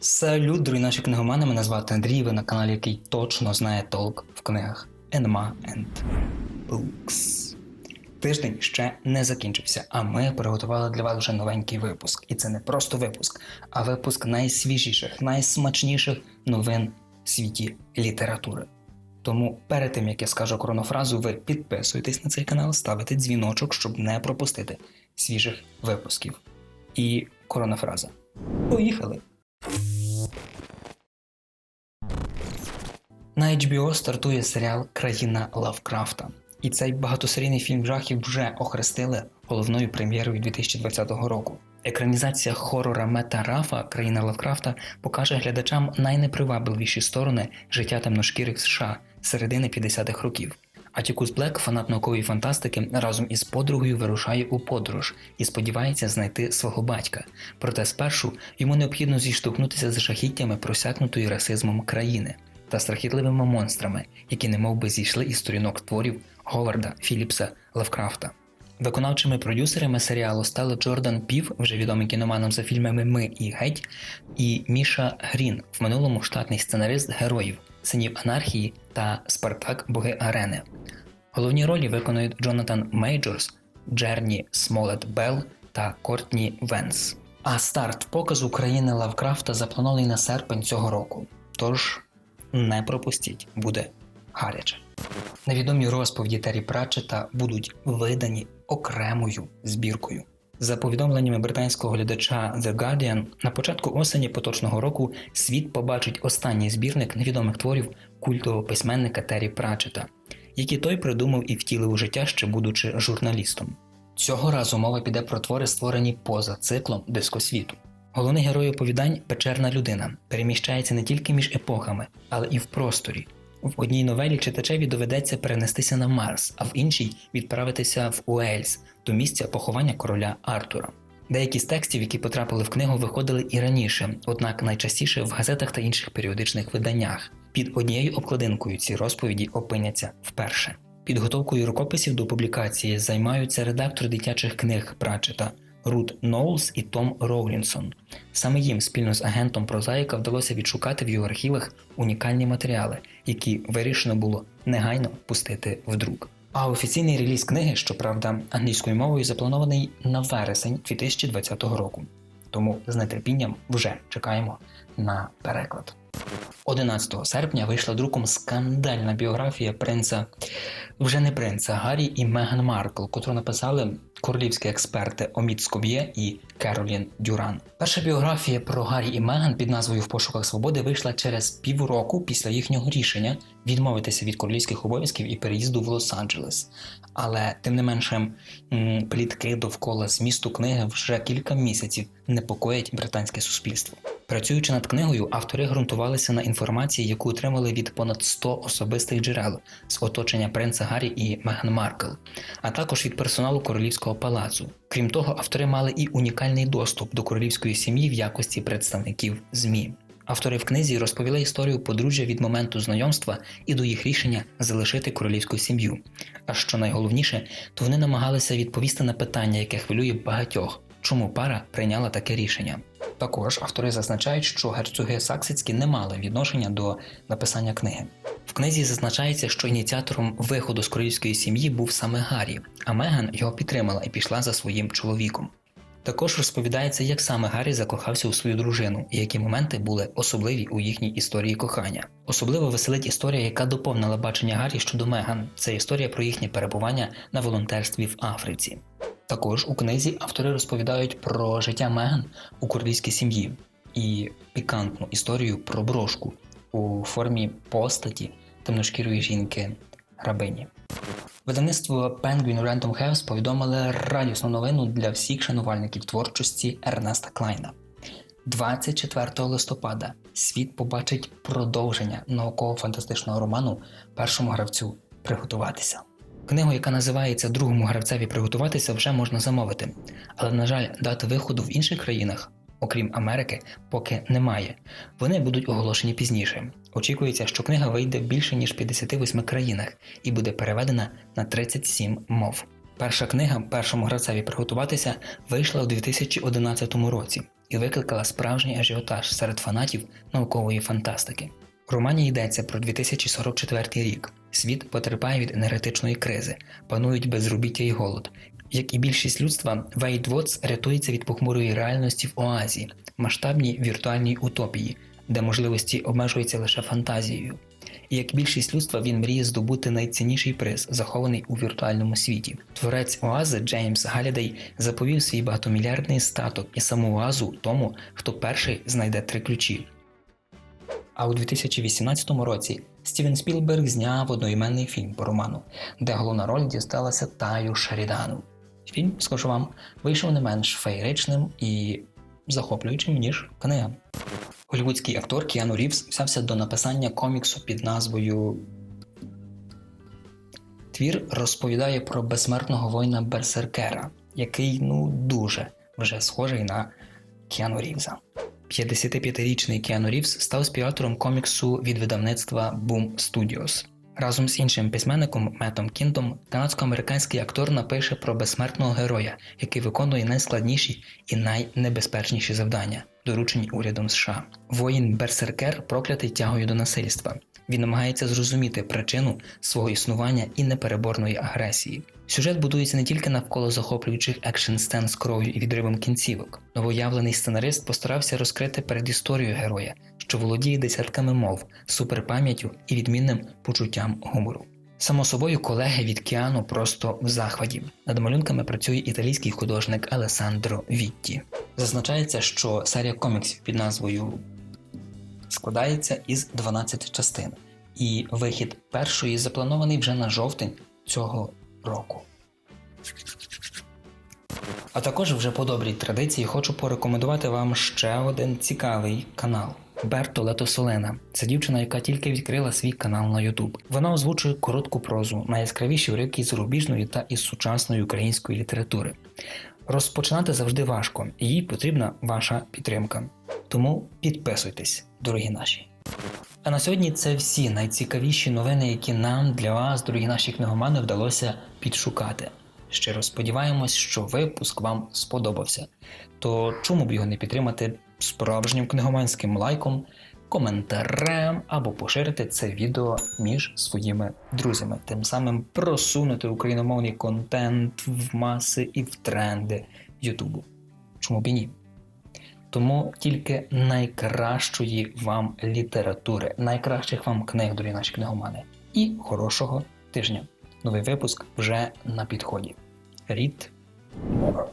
Салют, дорогі наші книгомани, мене звати Андрій, ви на каналі, який точно знає толк в книгах Enma and Books. Тиждень ще не закінчився, а ми приготували для вас вже новенький випуск. І це не просто випуск, а випуск найсвіжіших, найсмачніших новин в світі літератури. Тому перед тим як я скажу коронофразу, ви підписуєтесь на цей канал, ставите дзвіночок, щоб не пропустити свіжих випусків. І коронофраза. Поїхали! На HBO стартує серіал Країна Лавкрафта. І цей багатосерійний фільм жахів вже охрестили головною прем'єрою 2020 року. Екранізація хорора Мета Рафа Країна Лавкрафта покаже глядачам найнепривабливіші сторони життя темношкірих США середини 50-х років. Атікус Блек, фанат наукової фантастики, разом із подругою вирушає у подорож і сподівається знайти свого батька. Проте спершу йому необхідно зіштовхнутися з жахіттями просякнутої расизмом країни та страхітливими монстрами, які немов би зійшли із сторінок творів Говарда Філіпса Лавкрафта. Виконавчими продюсерами серіалу стали Джордан Пів, вже відомий кіноманом за фільмами Ми і Геть, і Міша Грін, в минулому штатний сценарист героїв, синів анархії та Спартак Боги Арени. Головні ролі виконують Джонатан Мейджорс, Джерні Смолет Белл та Кортні Венс. А старт показу країни Лавкрафта запланований на серпень цього року. Тож не пропустіть, буде гаряче. Невідомі розповіді Террі Пратчета будуть видані окремою збіркою. За повідомленнями британського глядача The Guardian, на початку осені поточного року світ побачить останній збірник невідомих творів культового письменника Террі Пратчета, які той придумав і втілив у життя, ще будучи журналістом. Цього разу мова піде про твори, створені поза циклом дискосвіту. Головний герой оповідань печерна людина переміщається не тільки між епохами, але і в просторі. В одній новелі читачеві доведеться перенестися на Марс, а в іншій відправитися в Уельс до місця поховання короля Артура. Деякі з текстів, які потрапили в книгу, виходили і раніше, однак найчастіше в газетах та інших періодичних виданнях. Під однією обкладинкою ці розповіді опиняться вперше. Підготовкою рукописів до публікації займаються редактор дитячих книг Пратчета Рут Ноулс і Том Роулінсон. Саме їм спільно з агентом Прозаїка вдалося відшукати в його архівах унікальні матеріали, які вирішено було негайно пустити в друк. А офіційний реліз книги, щоправда, англійською мовою запланований на вересень 2020 року. Тому з нетерпінням вже чекаємо на переклад. 11 серпня вийшла друком скандальна біографія принца, вже не принца Гаррі і Меган Маркл, котру написали королівські експерти Омід Скоб'є і Керолін Дюран. Перша біографія про Гаррі і Меган під назвою В пошуках свободи вийшла через півроку після їхнього рішення відмовитися від королівських обов'язків і переїзду в Лос-Анджелес. Але тим не менше, плітки довкола змісту книги вже кілька місяців непокоять британське суспільство. Працюючи над книгою, автори ґрунтувалися на інформації, яку отримали від понад 100 особистих джерел з оточення принца Гаррі і Меган Маркл, а також від персоналу королівського палацу. Крім того, автори мали і унікальний доступ до королівської сім'ї в якості представників ЗМІ. Автори в книзі розповіли історію подружжя від моменту знайомства і до їх рішення залишити королівську сім'ю. А що найголовніше, то вони намагалися відповісти на питання, яке хвилює багатьох, чому пара прийняла таке рішення. Також автори зазначають, що герцоги Саксицькі не мали відношення до написання книги. Книзі зазначається, що ініціатором виходу з королівської сім'ї був саме Гаррі, а Меган його підтримала і пішла за своїм чоловіком. Також розповідається, як саме Гаррі закохався у свою дружину і які моменти були особливі у їхній історії кохання. Особливо веселить історія, яка доповнила бачення Гаррі щодо Меган. Це історія про їхнє перебування на волонтерстві в Африці. Також у книзі автори розповідають про життя Меган у королівській сім'ї і пікантну історію про брошку у формі постаті темношкірої жінки грабині. Видавництво Penguin Random House повідомили радісну новину для всіх шанувальників творчості Ернеста Клайна. 24 листопада світ побачить продовження науково-фантастичного роману першому гравцю приготуватися. Книгу, яка називається Другому гравцеві приготуватися, вже можна замовити, але, на жаль, дати виходу в інших країнах, окрім Америки, поки немає. Вони будуть оголошені пізніше. Очікується, що книга вийде в більше ніж 58 країнах і буде переведена на 37 мов. Перша книга першому гравцеві приготуватися вийшла у 2011 році. і викликала справжній ажіотаж серед фанатів наукової фантастики. В романі йдеться про 2044 рік. Світ потерпає від енергетичної кризи, панують безробіття і голод. Як і більшість людства, Вейд рятується від похмурої реальності в Оазі, масштабній віртуальній утопії, де можливості обмежуються лише фантазією. І як більшість людства він мріє здобути найцінніший приз, захований у віртуальному світі. Творець Оази Джеймс Галідей заповів свій багатомільярдний статок і саму Оазу тому, хто перший знайде три ключі. А у 2018 році Стівен Спілберг зняв одноіменний фільм по роману, де головна роль дісталася Таю Шарідану. Фільм, скажу вам, вийшов не менш феєричним і захоплюючим, ніж книга. Голівудський актор Кіану Рівз взявся до написання коміксу під назвою Твір розповідає про безсмертного воїна Берсеркера, який ну дуже вже схожий на Кіану Рівза. 55-річний Кіану Рівз став співавтором коміксу від видавництва Boom Studios. Разом з іншим письменником Метом Кіндом канадсько-американський актор напише про безсмертного героя, який виконує найскладніші і найнебезпечніші завдання, доручені урядом США. Воїн Берсеркер проклятий тягою до насильства. Він намагається зрозуміти причину свого існування і непереборної агресії. Сюжет будується не тільки навколо захоплюючих екшн сцен з кров'ю і відривом кінцівок. Новоявлений сценарист постарався розкрити передісторію героя, що володіє десятками мов, суперпам'яттю і відмінним почуттям гумору. Само собою, колеги від Кіану просто в захваті. Над малюнками працює італійський художник Алесандро Вітті. Зазначається, що серія коміксів під назвою складається із 12 частин, і вихід першої запланований вже на жовтень цього року. А також вже по добрій традиції хочу порекомендувати вам ще один цікавий канал. Берто Летосолена. Це дівчина, яка тільки відкрила свій канал на YouTube. Вона озвучує коротку прозу, найяскравіші уривки з зарубіжної та із сучасної української літератури. Розпочинати завжди важко, їй потрібна ваша підтримка. Тому підписуйтесь, дорогі наші. А на сьогодні це всі найцікавіші новини, які нам для вас, дорогі наші книгомани, вдалося підшукати. Щиро сподіваємось, що випуск вам сподобався. То чому б його не підтримати справжнім книгоманським лайком, коментарем або поширити це відео між своїми друзями, тим самим просунути україномовний контент в маси і в тренди Ютубу. Чому б і ні? Тому тільки найкращої вам літератури, найкращих вам книг, дорогі наші книгомани. І хорошого тижня. Новий випуск вже на підході. Рід Мова.